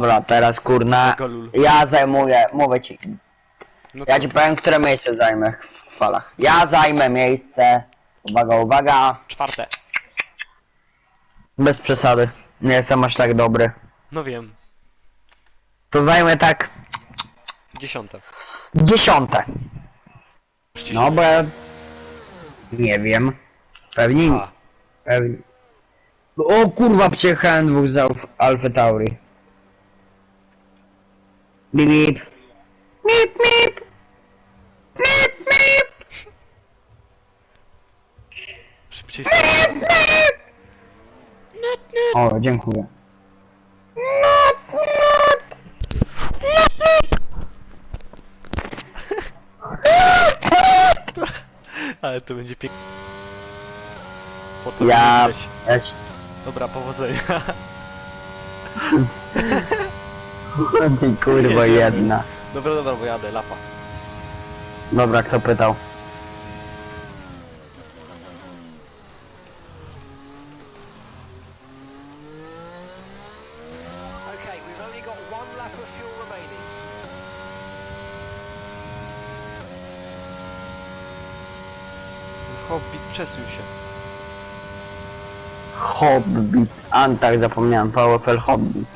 Dobra, teraz kurna. Golul. Ja zajmuję, mówię ci. No Ja to- ci powiem, które miejsce zajmę w falach. Ja zajmę miejsce. Uwaga, uwaga. Czwarte. Bez przesady. Nie jestem aż tak dobry. No wiem. To zajmę tak Dziesiąte. dziesiąte. Przecież- No bo ja... Nie wiem. Pewnie. A, Pewnie. O kurwa, przyjechałem dwóch z Alf Alfa Tauri. Bip bip. Bip bip. Bip bip. szybciej O, dziękuję. Ale to będzie piękne. Potem Ja... będzie widać. ja ci... Dobra, powodzenia. Ty kurwa Jedziemy. jedna. Dobra, dobra, bo jadę, lapa. Dobra, kto pytał? Okay, we've only got one lap of fuel remaining. Hobbit przesuń się. Hobbit. Antak zapomniałem. VFL Hobbit.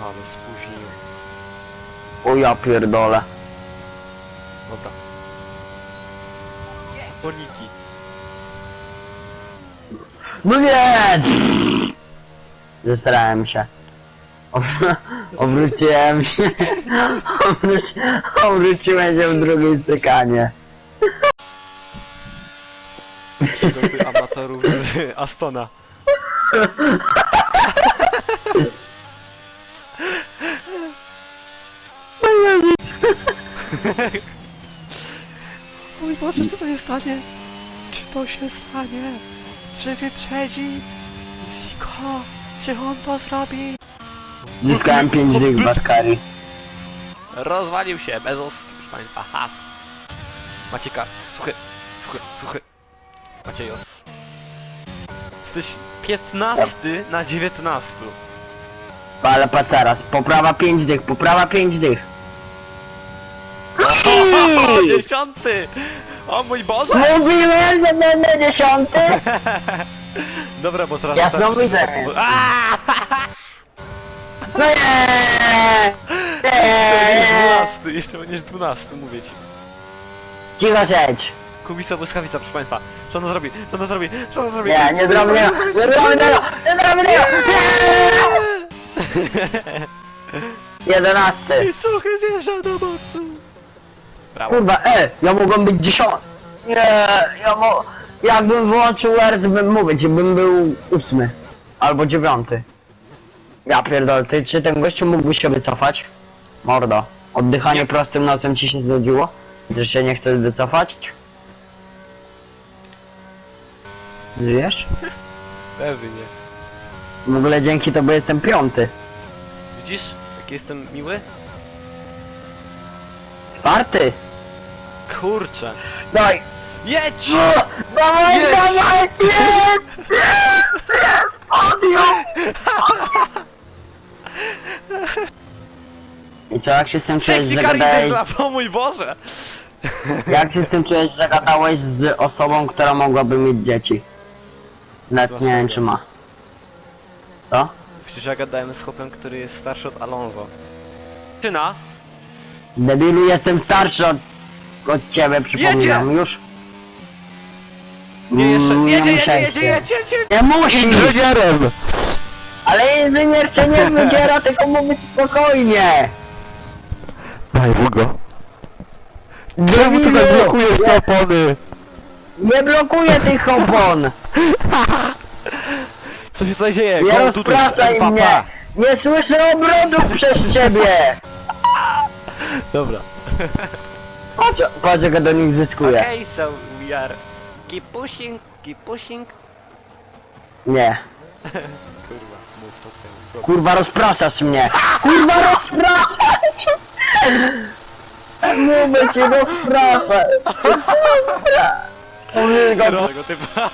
No spóźniłem. O ja pierdolę. Dobra. Yes! Boniki. No nie! Zesrałem się. Obr- Obróciłem się. Obróci- Obróciłem się w drugiej cykanie. Grupy amatorów z Astona. Mój Boże, czy to się stanie? Czy to się stanie? Czy wyprzedzi? Ziko, czy on to zrobi? Zyskałem 5 dych Baskari. Rozwalił się, Bezos, proszę państwa, ha. Macieka, suchy, suchy, suchy. Maciejos. Jesteś 15 na 19. Ale patrz teraz, poprawa 5 dych, poprawa 5 dych. Dziesiąty! O mój Boże! Mówiłem, że będę dziesiąty! Dobra, bo teraz... Jasnowidze. Aaaa! No nie! Nie! 12, jeszcze będziesz 12, mówię ci. Cicho siedź! Kubica błyskawica, proszę państwa. Co ona zrobi? Co ona zrobi? Co ona zrobi? Nie, nie zrobię tego! Nie zrobię tego! Nie zrobię tego! Nie! Jedenasty! I suchy zjeżdża do boku. Brawo. Kurwa, e! Ja mogłem być dziesiąty! Nie! Ja mo... Jakbym włączył RS, bym mówić, bym był ósmy. Albo dziewiąty. Ja pierdolę, ty, czy ten gościu mógłby się wycofać? Mordo. Oddychanie Nie. prostym nosem ci się znudziło? Że się nie chcesz wycofać? Wiesz? Pewnie. W ogóle dzięki tobie jestem piąty. Widzisz? Jak jestem miły? Czwarty! Kurczę. Daj! Jedź! O! Dawaj, Jest! dawaj! Jest! Jest! Jest! I co, jak się z tym czujesz, że gadałeś... o mój Boże! Jak się z tym czujesz, że gadałeś z osobą, która mogłaby mieć dzieci? Nawet nie wiem, czy ma. Co? Przecież ja gadałem z chłopem, który jest starszy od Alonso. Czyna? Debilu, jestem starszy od, od ciebie, przypominam. Już? Nie, jeszcze. Mm, Jedzie, jedzie, musiałem jedzie, się. jedzie, jedzie! Nie musisz! Inżynierem! Ale inżynier cię nie wydziera, tylko mówi spokojnie! Daj mu go. Czemu ty tak Debilu! blokujesz te opony? Nie blokuję tych opon! Co się tutaj dzieje? Nie Go tutaj, rozpraszaj pa, mnie! Nie słyszę obrotów przez ciebie! Dobra. Patrz, patrz jak ja do nich zyskuję. Okay, so we are keep pushing, keep pushing. Nie. Kurwa, mów to sobie. Kurwa rozpraszasz mnie! Kurwa rozpraszasz! Mówię ci rozpraszasz! Rozpraszasz! Tego typa.